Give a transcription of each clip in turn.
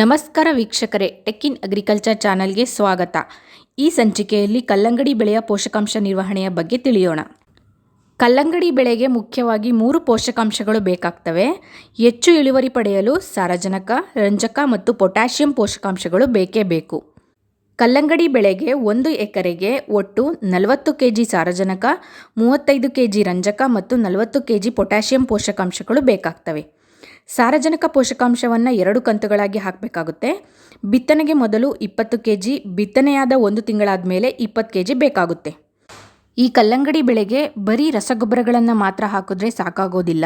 ನಮಸ್ಕಾರ ವೀಕ್ಷಕರೇ ಟೆಕ್ಕಿನ್ ಅಗ್ರಿಕಲ್ಚರ್ ಚಾನಲ್ಗೆ ಸ್ವಾಗತ. ಈ ಸಂಚಿಕೆಯಲ್ಲಿ ಕಲ್ಲಂಗಡಿ ಬೆಳೆಯ ಪೋಷಕಾಂಶ ನಿರ್ವಹಣೆಯ ಬಗ್ಗೆ ತಿಳಿಯೋಣ. ಕಲ್ಲಂಗಡಿ ಬೆಳೆಗೆ ಮುಖ್ಯವಾಗಿ ಮೂರು ಪೋಷಕಾಂಶಗಳು ಬೇಕಾಗ್ತವೆ. ಹೆಚ್ಚು ಇಳುವರಿ ಪಡೆಯಲು ಸಾರಜನಕ, ರಂಜಕ ಮತ್ತು ಪೊಟ್ಯಾಷಿಯಂ ಪೋಷಕಾಂಶಗಳು ಬೇಕೇ ಬೇಕು. ಕಲ್ಲಂಗಡಿ ಬೆಳೆಗೆ ಒಂದು ಎಕರೆಗೆ ಒಟ್ಟು ನಲವತ್ತು ಕೆ ಜಿ ಸಾರಜನಕ, ಮೂವತ್ತೈದು ಕೆ ಜಿ ರಂಜಕ ಮತ್ತು ನಲವತ್ತು ಕೆ ಜಿ ಪೊಟ್ಯಾಷಿಯಂ ಪೋಷಕಾಂಶಗಳು ಬೇಕಾಗ್ತವೆ. ಸಾರಜನಕ ಪೋಷಕಾಂಶವನ್ನು ಎರಡು ಕಂತುಗಳಾಗಿ ಹಾಕಬೇಕಾಗುತ್ತೆ. ಬಿತ್ತನೆಗೆ ಮೊದಲು ಇಪ್ಪತ್ತು ಕೆ ಜಿ ಬಿತ್ತನೆಯಾದ ಒಂದು ತಿಂಗಳಾದ ಮೇಲೆ ಇಪ್ಪತ್ತು ಕೆ ಜಿ ಬೇಕಾಗುತ್ತೆ. ಈ ಕಲ್ಲಂಗಡಿ ಬೆಳೆಗೆ ಬರೀ ರಸಗೊಬ್ಬರಗಳನ್ನು ಮಾತ್ರ ಹಾಕಿದ್ರೆ ಸಾಕಾಗೋದಿಲ್ಲ.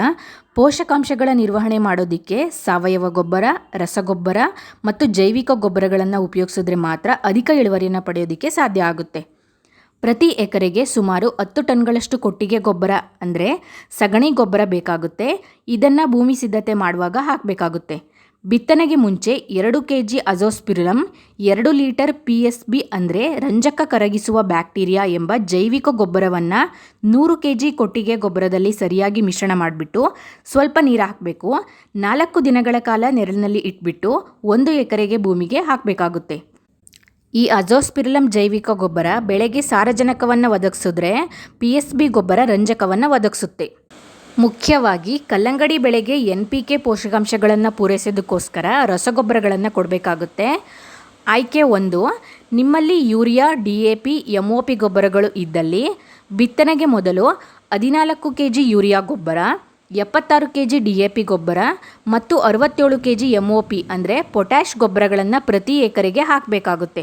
ಪೋಷಕಾಂಶಗಳ ನಿರ್ವಹಣೆ ಮಾಡೋದಕ್ಕೆ ಸಾವಯವ ಗೊಬ್ಬರ, ರಸಗೊಬ್ಬರ ಮತ್ತು ಜೈವಿಕ ಗೊಬ್ಬರಗಳನ್ನು ಉಪಯೋಗಿಸಿದ್ರೆ ಮಾತ್ರ ಅಧಿಕ ಇಳುವರಿಯನ್ನು ಪಡೆಯೋದಕ್ಕೆ ಸಾಧ್ಯ ಆಗುತ್ತೆ. ಪ್ರತಿ ಎಕರೆಗೆ ಸುಮಾರು ಹತ್ತು ಟನ್ಗಳಷ್ಟು ಕೊಟ್ಟಿಗೆ ಗೊಬ್ಬರ, ಅಂದರೆ ಸಗಣಿ ಗೊಬ್ಬರ ಬೇಕಾಗುತ್ತೆ. ಇದನ್ನು ಭೂಮಿ ಸಿದ್ಧತೆ ಮಾಡುವಾಗ ಹಾಕಬೇಕಾಗುತ್ತೆ. ಬಿತ್ತನೆಗೆ ಮುಂಚೆ ಎರಡು ಕೆ ಜಿ ಅಜೋಸ್ಪಿರುಲಮ್ ಎರಡು ಲೀಟರ್ ಪಿ ಎಸ್ ಬಿ, ಅಂದರೆ ರಂಜಕ ಕರಗಿಸುವ ಬ್ಯಾಕ್ಟೀರಿಯಾ ಎಂಬ ಜೈವಿಕ ಗೊಬ್ಬರವನ್ನು ನೂರು ಕೆ ಜಿ ಕೊಟ್ಟಿಗೆ ಗೊಬ್ಬರದಲ್ಲಿ ಸರಿಯಾಗಿ ಮಿಶ್ರಣ ಮಾಡಿಬಿಟ್ಟು ಸ್ವಲ್ಪ ನೀರು ಹಾಕಬೇಕು. ನಾಲ್ಕು ದಿನಗಳ ಕಾಲ ನೆರಳಿನಲ್ಲಿ ಇಟ್ಬಿಟ್ಟು ಒಂದು ಎಕರೆಗೆ ಭೂಮಿಗೆ ಹಾಕಬೇಕಾಗುತ್ತೆ. ಈ ಅಜೋಸ್ಪಿರಿಲಮ್ ಜೈವಿಕ ಗೊಬ್ಬರ ಬೆಳೆಗೆ ಸಾರಜನಕವನ್ನು ಒದಗಿಸಿದ್ರೆ ಪಿ ಎಸ್ ಬಿ ಗೊಬ್ಬರ ರಂಜಕವನ್ನು ಒದಗಿಸುತ್ತೆ. ಮುಖ್ಯವಾಗಿ ಕಲ್ಲಂಗಡಿ ಬೆಳೆಗೆ ಎನ್ ಪಿ ಕೆ ಪೋಷಕಾಂಶಗಳನ್ನು ಪೂರೈಸೋದಕ್ಕೋಸ್ಕರ ರಸಗೊಬ್ಬರಗಳನ್ನು ಕೊಡಬೇಕಾಗುತ್ತೆ. ಆಯ್ಕೆ ಒಂದು, ನಿಮ್ಮಲ್ಲಿ urea, D A P, M O P ಗೊಬ್ಬರಗಳು ಇದ್ದಲ್ಲಿ ಬಿತ್ತನೆಗೆ ಮೊದಲು ಹದಿನಾಲ್ಕು ಕೆ ಜಿ ಯೂರಿಯಾ ಗೊಬ್ಬರ ಎಪ್ಪತ್ತಾರು K G D A P ಗೊಬ್ಬರ ಮತ್ತು ಅರವತ್ತೇಳು K G M O P ಅಂದರೆ ಪೊಟ್ಯಾಷ್ ಗೊಬ್ಬರಗಳನ್ನು ಪ್ರತಿ ಎಕರೆಗೆ ಹಾಕಬೇಕಾಗುತ್ತೆ.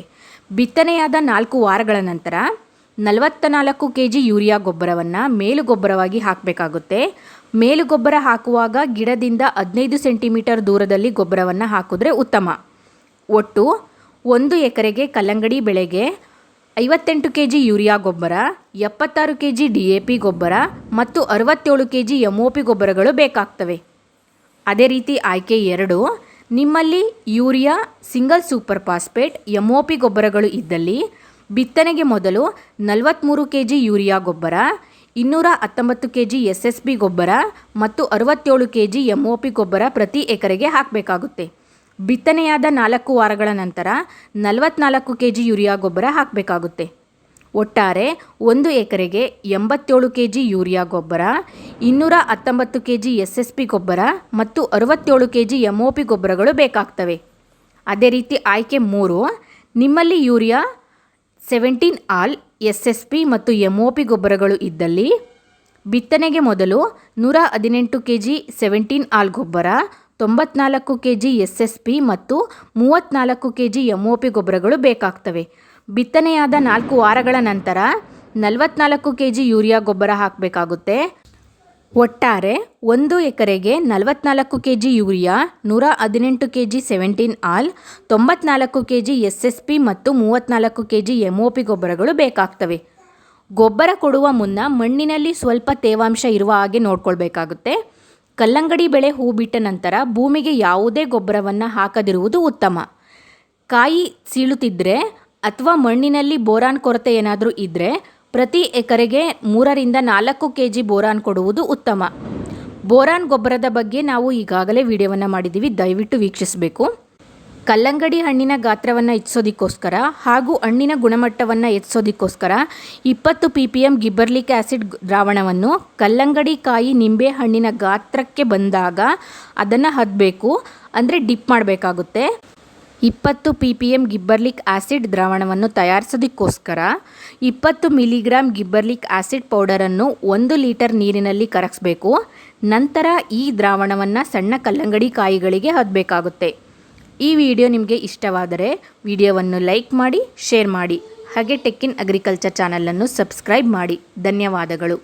ಬಿತ್ತನೆಯಾದ ನಾಲ್ಕು ವಾರಗಳ ನಂತರ ನಲವತ್ತ ನಾಲ್ಕು ಕೆ ಜಿ ಯೂರಿಯಾ ಗೊಬ್ಬರವನ್ನು ಮೇಲು ಗೊಬ್ಬರವಾಗಿ ಹಾಕಬೇಕಾಗುತ್ತೆ. ಮೇಲು ಗೊಬ್ಬರ ಹಾಕುವಾಗ ಗಿಡದಿಂದ ಹದಿನೈದು ಸೆಂಟಿಮೀಟರ್ ದೂರದಲ್ಲಿ ಗೊಬ್ಬರವನ್ನು ಹಾಕಿದ್ರೆ ಉತ್ತಮ. ಒಟ್ಟು ಒಂದು ಎಕರೆಗೆ ಕಲ್ಲಂಗಡಿ ಬೆಳೆಗೆ ಐವತ್ತೆಂಟು ಕೆ ಜಿ ಯೂರಿಯಾ ಗೊಬ್ಬರ, ಎಪ್ಪತ್ತಾರು K G D A P ಗೊಬ್ಬರ ಮತ್ತು ಅರವತ್ತೇಳು K G M O P ಗೊಬ್ಬರಗಳು ಬೇಕಾಗ್ತವೆ. ಅದೇ ರೀತಿ ಆಯ್ಕೆ ಎರಡು, ನಿಮ್ಮಲ್ಲಿ urea, single super phosphate M O P ಗೊಬ್ಬರಗಳು ಇದ್ದಲ್ಲಿ ಬಿತ್ತನೆಗೆ ಮೊದಲು ನಲವತ್ತ್ಮೂರು ಕೆ ಜಿ ಯೂರಿಯಾ ಗೊಬ್ಬರ, ಇನ್ನೂರ ಹತ್ತೊಂಬತ್ತು K G S S B ಗೊಬ್ಬರ ಮತ್ತು ಅರವತ್ತೇಳು K G M O P ಗೊಬ್ಬರ ಪ್ರತಿ ಎಕರೆಗೆ ಹಾಕಬೇಕಾಗುತ್ತೆ. ಬಿತ್ತನೆಯಾದ ನಾಲ್ಕು ವಾರಗಳ ನಂತರ ನಲವತ್ನಾಲ್ಕು ಕೆ ಜಿ ಯೂರಿಯಾ ಗೊಬ್ಬರ ಹಾಕಬೇಕಾಗುತ್ತೆ. ಒಟ್ಟಾರೆ ಒಂದು ಎಕರೆಗೆ ಎಂಬತ್ತೇಳು ಕೆ ಜಿ ಯೂರಿಯಾ ಗೊಬ್ಬರ, ಇನ್ನೂರ ಹತ್ತೊಂಬತ್ತು K G S S P ಗೊಬ್ಬರ ಮತ್ತು ಅರವತ್ತೇಳು K G M O P ಗೊಬ್ಬರಗಳು ಬೇಕಾಗ್ತವೆ. ಅದೇ ರೀತಿ ಆಯ್ಕೆ ಮೂರು, ನಿಮ್ಮಲ್ಲಿ urea seventeen all S S P ಮತ್ತು ಎಂ ಒ ಪಿ ಗೊಬ್ಬರಗಳು ಇದ್ದಲ್ಲಿ ಬಿತ್ತನೆಗೆ ಮೊದಲು ನೂರ ಹದಿನೆಂಟು ಕೆ ಜಿ ಸೆವೆಂಟೀನ್ ಆಲ್ ಗೊಬ್ಬರ ತೊಂಬತ್ನಾಲ್ಕು K G S S P ಮತ್ತು ಮೂವತ್ತ್ನಾಲ್ಕು K G M O P ಗೊಬ್ಬರಗಳು ಬೇಕಾಗ್ತವೆ. ಬಿತ್ತನೆಯಾದ ನಾಲ್ಕು ವಾರಗಳ ನಂತರ ನಲವತ್ನಾಲ್ಕು ಕೆ ಜಿ ಯೂರಿಯಾ ಗೊಬ್ಬರ ಹಾಕಬೇಕಾಗುತ್ತೆ. ಒಟ್ಟಾರೆ ಒಂದು ಎಕರೆಗೆ ನಲವತ್ನಾಲ್ಕು ಕೆ ಜಿ ಯೂರಿಯಾ, ನೂರ ಹದಿನೆಂಟು ಕೆ ಜಿ ಸೆವೆಂಟೀನ್ ಆಲ್, ತೊಂಬತ್ನಾಲ್ಕು K G S S P ಮತ್ತು ಮೂವತ್ತ್ನಾಲ್ಕು K G M O P ಗೊಬ್ಬರಗಳು ಬೇಕಾಗ್ತವೆ. ಗೊಬ್ಬರ ಕೊಡುವ ಮುನ್ನ ಮಣ್ಣಿನಲ್ಲಿ ಸ್ವಲ್ಪ ತೇವಾಂಶ ಇರುವ ಹಾಗೆ ನೋಡ್ಕೊಳ್ಬೇಕಾಗುತ್ತೆ. ಕಲ್ಲಂಗಡಿ ಬೆಳೆ ಹೂ ಬಿಟ್ಟ ನಂತರ ಭೂಮಿಗೆ ಯಾವುದೇ ಗೊಬ್ಬರವನ್ನು ಹಾಕದಿರುವುದು ಉತ್ತಮ. ಕಾಯಿ ಸೀಳುತ್ತಿದ್ದರೆ ಅಥವಾ ಮಣ್ಣಿನಲ್ಲಿ ಬೋರಾನ್ ಕೊರತೆ ಏನಾದರೂ ಇದ್ದರೆ ಪ್ರತಿ ಎಕರೆಗೆ ಮೂರರಿಂದ ನಾಲ್ಕು ಕೆ ಜಿ ಬೋರಾನ್ ಕೊಡುವುದು ಉತ್ತಮ. ಬೋರಾನ್ ಗೊಬ್ಬರದ ಬಗ್ಗೆ ನಾವು ಈಗಾಗಲೇ ವಿಡಿಯೋವನ್ನು ಮಾಡಿದ್ದೀವಿ ದಯವಿಟ್ಟು ವೀಕ್ಷಿಸಬೇಕು. ಕಲ್ಲಂಗಡಿ ಹಣ್ಣಿನ ಗಾತ್ರವನ್ನು ಹೆಚ್ಚಿಸೋದಕ್ಕೋಸ್ಕರ ಹಾಗೂ ಹಣ್ಣಿನ ಗುಣಮಟ್ಟವನ್ನು ಹೆಚ್ಚಿಸೋದಕ್ಕೋಸ್ಕರ ಇಪ್ಪತ್ತು P P M gibberellic acid ದ್ರಾವಣವನ್ನು ಕಲ್ಲಂಗಡಿ ಕಾಯಿ ನಿಂಬೆ ಹಣ್ಣಿನ ಗಾತ್ರಕ್ಕೆ ಬಂದಾಗ ಅದನ್ನು ಹದಬೇಕು, ಅಂದರೆ ಡಿಪ್ ಮಾಡಬೇಕಾಗುತ್ತೆ. ಇಪ್ಪತ್ತು P P M gibberellic acid ದ್ರಾವಣವನ್ನು ತಯಾರಿಸೋದಕ್ಕೋಸ್ಕರ ಇಪ್ಪತ್ತು ಮಿಲಿಗ್ರಾಮ್ ಗಿಬ್ಬರ್ಲಿಕ್ ಆ್ಯಸಿಡ್ ಪೌಡರನ್ನು ಒಂದು ಲೀಟರ್ ನೀರಿನಲ್ಲಿ ಕರಗಿಸ್ಬೇಕು. ನಂತರ ಈ ದ್ರಾವಣವನ್ನು ಸಣ್ಣ ಕಲ್ಲಂಗಡಿ ಕಾಯಿಗಳಿಗೆ ಹದಬೇಕಾಗುತ್ತೆ. ಈ ವಿಡಿಯೋ ನಿಮಗೆ ಇಷ್ಟವಾದರೆ ವಿಡಿಯೋವನ್ನು ಲೈಕ್ ಮಾಡಿ, ಶೇರ್ ಮಾಡಿ. ಹಾಗೆ ಟೆಕ್ಕಿನ್ ಅಗ್ರಿಕಲ್ಚರ್ ಚಾನಲನ್ನು ಸಬ್ಸ್ಕ್ರೈಬ್ ಮಾಡಿ. ಧನ್ಯವಾದಗಳು.